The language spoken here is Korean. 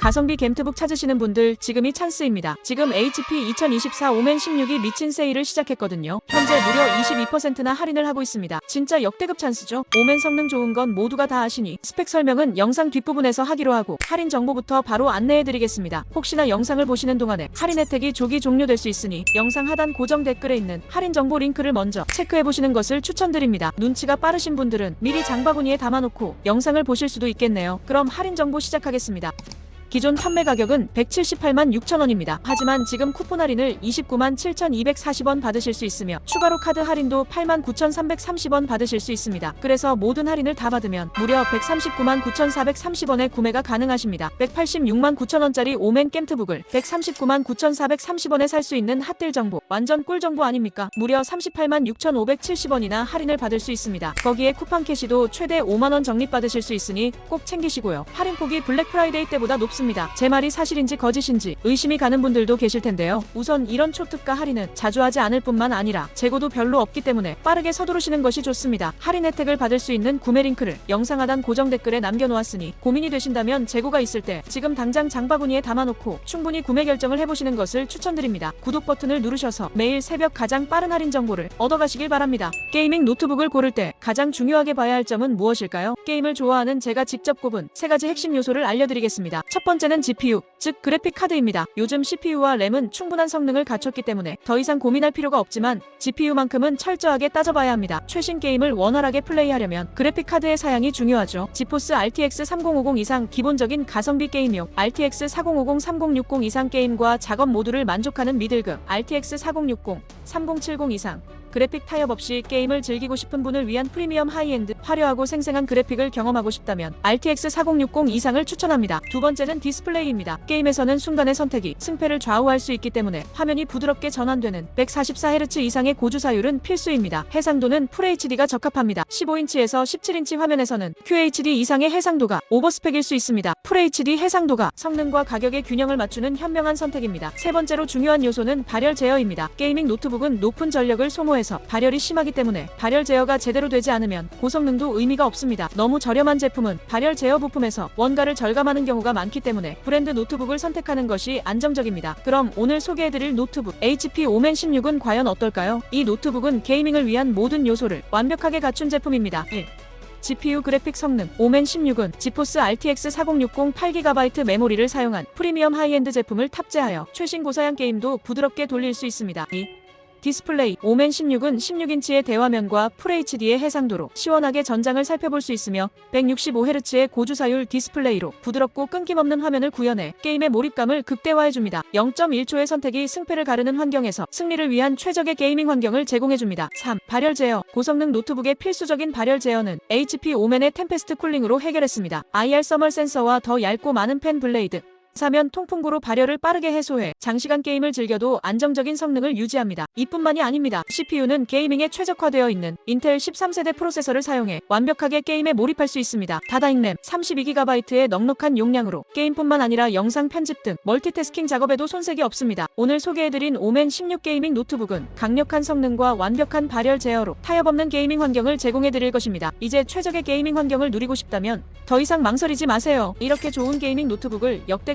가성비 겜트북 찾으시는 분들 지금이 찬스입니다. 지금 HP 2024 오멘 16이 미친 세일을 시작했거든요. 현재 무려 22%나 할인을 하고 있습니다. 진짜 역대급 찬스죠. 오멘 성능 좋은 건 모두가 다 아시니 스펙 설명은 영상 뒷부분에서 하기로 하고 할인 정보부터 바로 안내해드리겠습니다. 혹시나 영상을 보시는 동안에 할인 혜택이 조기 종료될 수 있으니 영상 하단 고정 댓글에 있는 할인 정보 링크를 먼저 체크해보시는 것을 추천드립니다. 눈치가 빠르신 분들은 미리 장바구니에 담아놓고 영상을 보실 수도 있겠네요. 그럼 할인 정보 시작하겠습니다. 기존 판매 가격은 178만 6천원입니다. 하지만 지금 쿠폰 할인을 29만 7,240원 받으실 수 있으며 추가로 카드 할인도 8만 9,330원 받으실 수 있습니다. 그래서 모든 할인을 다 받으면 무려 139만 9,430원에 구매가 가능하십니다. 186만 9천원짜리 오멘 겜트북을 139만 9,430원에 살 수 있는 핫딜 정보 완전 꿀 정보 아닙니까? 무려 38만 6,570원이나 할인을 받을 수 있습니다. 거기에 쿠팡 캐시도 최대 5만원 적립받으실 수 있으니 꼭 챙기시고요. 할인폭이 블랙 프라이데이 때보다 높습니다. 제 말이 사실인지 거짓인지 의심이 가는 분들도 계실 텐데요. 우선 이런 초특가 할인은 자주 하지 않을 뿐만 아니라 재고도 별로 없기 때문에 빠르게 서두르시는 것이 좋습니다. 할인 혜택을 받을 수 있는 구매 링크를 영상 하단 고정 댓글에 남겨놓았으니 고민이 되신다면 재고가 있을 때 지금 당장 장바구니에 담아놓고 충분히 구매 결정을 해보시는 것을 추천드립니다. 구독 버튼을 누르셔서 매일 새벽 가장 빠른 할인 정보를 얻어가시길 바랍니다. 게이밍 노트북을 고를 때 가장 중요하게 봐야 할 점은 무엇일까요? 게임을 좋아하는 제가 직접 꼽은 세 가지 핵심 요소를 알려드리겠습니다. 첫 번째 는 GPU, 즉 그래픽 카드입니다. 요즘 CPU와 램은 충분한 성능을 갖췄기 때문에 더 이상 고민할 필요가 없지만 GPU만큼은 철저하게 따져봐야 합니다. 최신 게임을 원활하게 플레이하려면 그래픽 카드의 사양이 중요하죠. 지포스 RTX 3050 이상 기본적인 가성비 게임용, RTX 4050 3060 이상 게임과 작업 모두를 만족하는 미들급, RTX 4060, 3070 이상 그래픽 타협 없이 게임을 즐기고 싶은 분을 위한 프리미엄 하이엔드, 화려하고 생생한 그래픽을 경험하고 싶다면 RTX 4060 이상을 추천합니다. 두 번째는 디스플레이입니다. 게임에서는 순간의 선택이 승패를 좌우할 수 있기 때문에 화면이 부드럽게 전환되는 144Hz 이상의 고주사율은 필수입니다. 해상도는 FHD가 적합합니다. 15인치에서 17인치 화면에서는 QHD 이상의 해상도가 오버스펙일 수 있습니다. FHD 해상도가 성능과 가격의 균형을 맞추는 현명한 선택입니다. 세 번째로 중요한 요소는 발열 제어입니다. 게이밍 노트북은 높은 전력을 소모해 해서 발열이 심하기 때문에 발열 제어가 제대로 되지 않으면 고성능도 의미가 없습니다. 너무 저렴한 제품은 발열 제어 부품에서 원가를 절감하는 경우가 많기 때문에 브랜드 노트북을 선택하는 것이 안정적입니다. 그럼 오늘 소개해드릴 노트북 HP 오멘 16은 과연 어떨까요? 이 노트북은 게이밍을 위한 모든 요소를 완벽하게 갖춘 제품입니다. 1. GPU 그래픽 성능 오멘 16은 지포스 RTX 4060 8GB 메모리를 사용한 프리미엄 하이엔드 제품을 탑재하여 최신 고사양 게임도 부드럽게 돌릴 수 있습니다. 2. 디스플레이 오멘 16은 16인치의 대화면과 FHD의 해상도로 시원하게 전장을 살펴볼 수 있으며 165Hz의 고주사율 디스플레이로 부드럽고 끊김없는 화면을 구현해 게임의 몰입감을 극대화해줍니다. 0.1초의 선택이 승패를 가르는 환경에서 승리를 위한 최적의 게이밍 환경을 제공해줍니다. 3. 발열 제어 고성능 노트북의 필수적인 발열 제어는 HP 오멘의 템페스트 쿨링으로 해결했습니다. IR 서멀 센서와 더 얇고 많은 팬 블레이드 사면 통풍구로 발열을 빠르게 해소해 장시간 게임을 즐겨도 안정적인 성능을 유지합니다. 이뿐만이 아닙니다. CPU는 게이밍에 최적화되어 있는 인텔 13세대 프로세서를 사용해 완벽하게 게임에 몰입할 수 있습니다. 다다잉 램 32GB의 넉넉한 용량으로 게임뿐만 아니라 영상 편집 등 멀티태스킹 작업에도 손색이 없습니다. 오늘 소개해드린 오멘 16 게이밍 노트북은 강력한 성능과 완벽한 발열 제어로 타협 없는 게이밍 환경을 제공해드릴 것입니다. 이제 최적의 게이밍 환경을 누리고 싶다면 더 이상 망설이지 마세요. 이렇게 좋은 게이밍 노트북을 역대